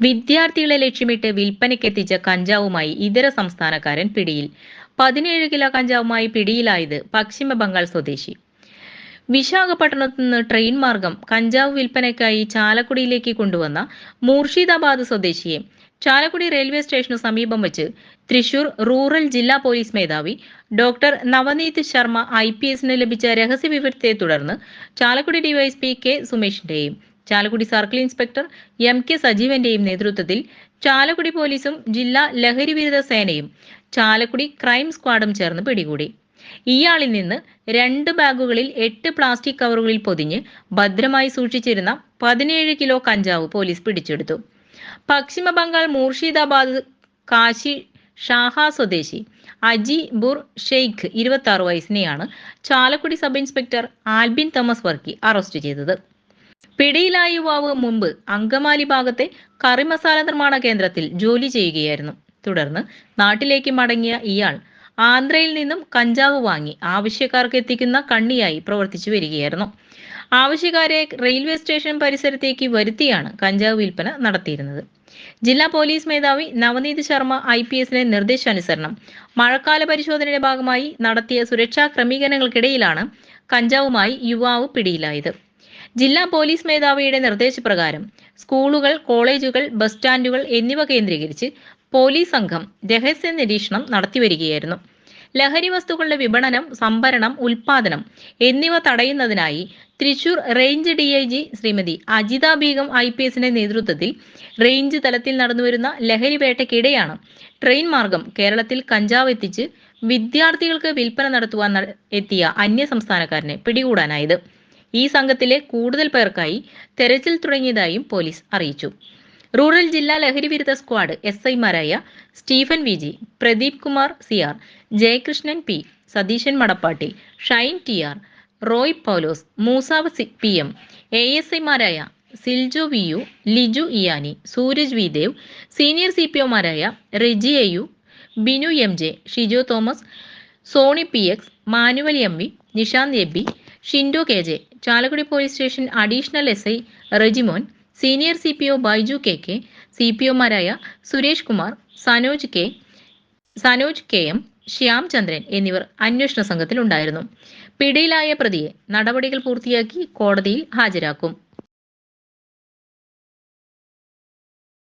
വിദ്യാർത്ഥികളെ ലക്ഷ്യമിട്ട് വിൽപ്പനയ്ക്കെത്തിച്ച കഞ്ചാവുമായി ഇതര സംസ്ഥാനക്കാരൻ പിടിയിൽ. പതിനേഴ് കിലോ കഞ്ചാവുമായി പിടിയിലായത് പശ്ചിമ ബംഗാൾ സ്വദേശി. വിശാഖപട്ടണത്ത് നിന്ന് ട്രെയിൻ മാർഗം കഞ്ചാവ് വിൽപ്പനയ്ക്കായി ചാലക്കുടിയിലേക്ക് കൊണ്ടുവന്ന മൂർഷിദാബാദ് സ്വദേശിയെ ചാലക്കുടി റെയിൽവേ സ്റ്റേഷനു സമീപം വെച്ച് തൃശൂർ റൂറൽ ജില്ലാ പോലീസ് മേധാവി doctor Navaneet Sharma I P എസിന് ലഭിച്ച രഹസ്യ വിവരത്തെ തുടർന്ന് Chalakudy DYSP K സുമേഷിന്റെയും Chalakudy circle inspector M K സജീവന്റെയും നേതൃത്വത്തിൽ ചാലക്കുടി പോലീസും ജില്ലാ ലഹരി വിരുദ്ധ സേനയും ചാലക്കുടി ക്രൈം സ്ക്വാഡും ചേർന്ന് പിടികൂടി. ഇയാളിൽ നിന്ന് രണ്ട് ബാഗുകളിൽ എട്ട് പ്ലാസ്റ്റിക് കവറുകളിൽ പൊതിഞ്ഞ് ഭദ്രമായി സൂക്ഷിച്ചിരുന്ന പതിനേഴ് കിലോ കഞ്ചാവ് പോലീസ് പിടിച്ചെടുത്തു. പശ്ചിമ ബംഗാൾ മൂർഷിദാബാദ് കാശി ഷാഹ സ്വദേശി അജി ബുർ ഷെയ്ഖ് ഇരുപത്തി വയസ്സിനെയാണ് Chalakudy sub inspector Albin Thomas Varkey arrest ചെയ്തത്. പിടിയിലായ യുവാവ് മുമ്പ് അങ്കമാലി ഭാഗത്തെ കറി മസാല നിർമ്മാണ കേന്ദ്രത്തിൽ ജോലി ചെയ്യുകയായിരുന്നു. തുടർന്ന് നാട്ടിലേക്ക് മടങ്ങിയ ഇയാൾ ആന്ധ്രയിൽ നിന്നും കഞ്ചാവ് വാങ്ങി ആവശ്യക്കാർക്ക് എത്തിക്കുന്ന കണ്ണിയായി പ്രവർത്തിച്ചു വരികയായിരുന്നു. ആവശ്യക്കാരെ റെയിൽവേ സ്റ്റേഷൻ പരിസരത്തേക്ക് വരുത്തിയാണ് കഞ്ചാവ് വിൽപ്പന നടത്തിയിരുന്നത്. ജില്ലാ പോലീസ് മേധാവി നവനീത് ശർമ്മ ഐ പി എസിന്റെ നിർദ്ദേശാനുസരണം മഴക്കാല പരിശോധനയുടെ ഭാഗമായി നടത്തിയ സുരക്ഷാ ക്രമീകരണങ്ങൾക്കിടയിലാണ് കഞ്ചാവുമായി യുവാവ് പിടിയിലായത്. ജില്ലാ പോലീസ് മേധാവിയുടെ നിർദ്ദേശപ്രകാരം സ്കൂളുകൾ കോളേജുകൾ ബസ് സ്റ്റാൻഡുകൾ എന്നിവ കേന്ദ്രീകരിച്ച് പോലീസ് സംഘം രഹസ്യ നിരീക്ഷണം നടത്തിവരികയായിരുന്നു ലഹരി വസ്തുക്കളുടെ വിപണനം സംഭരണം ഉൽപാദനം എന്നിവ തടയുന്നതിനായി Thrissur range D I G Shrimati Ajitha Begum I P എസിന്റെ നേതൃത്വത്തിൽ റേഞ്ച് തലത്തിൽ നടന്നുവരുന്ന ലഹരി വേട്ടയ്ക്കിടെയാണ് ട്രെയിൻ മാർഗം കേരളത്തിൽ കഞ്ചാവ് എത്തിച്ച് വിദ്യാർത്ഥികൾക്ക് വിൽപ്പന നടത്തുവാൻ എത്തിയ അന്യ സംസ്ഥാനക്കാരനെ പിടികൂടാനായത്. ഈ സംഘത്തിലെ കൂടുതൽ പേർക്കായി തെരച്ചിൽ തുടങ്ങിയതായും പോലീസ് അറിയിച്ചു. റൂറൽ ജില്ലാ ലഹരി വിരുദ്ധ സ്ക്വാഡ് എസ് ഐമാരായ Stephen V. G. Pradeep Kumar C. R. Jayakrishnan P. Satheesan Madappattil Shine T. R. Roy Paulose മൂസാവ് P. M. A S ഐമാരായ Silju V. U. Liju ഇയാനി Sooraj V. Dev senior C. P. ഒമാരായ Reji A. U. Binu M. J. Shijo Thomas Sony P. X. Manuel M V. Nishanth Eby Shindo K. J. Chalakudy police station additional S I Rejimon senior C P O Baiju K K C P ഒമാരായ Suresh Kumar Sanoj K Sanoj K M Shyam Chandran എന്നിവർ അന്വേഷണ സംഘത്തിലുണ്ടായിരുന്നു. പിടിയിലായ പ്രതിയെ നടപടികൾ പൂർത്തിയാക്കി കോടതിയിൽ ഹാജരാക്കും.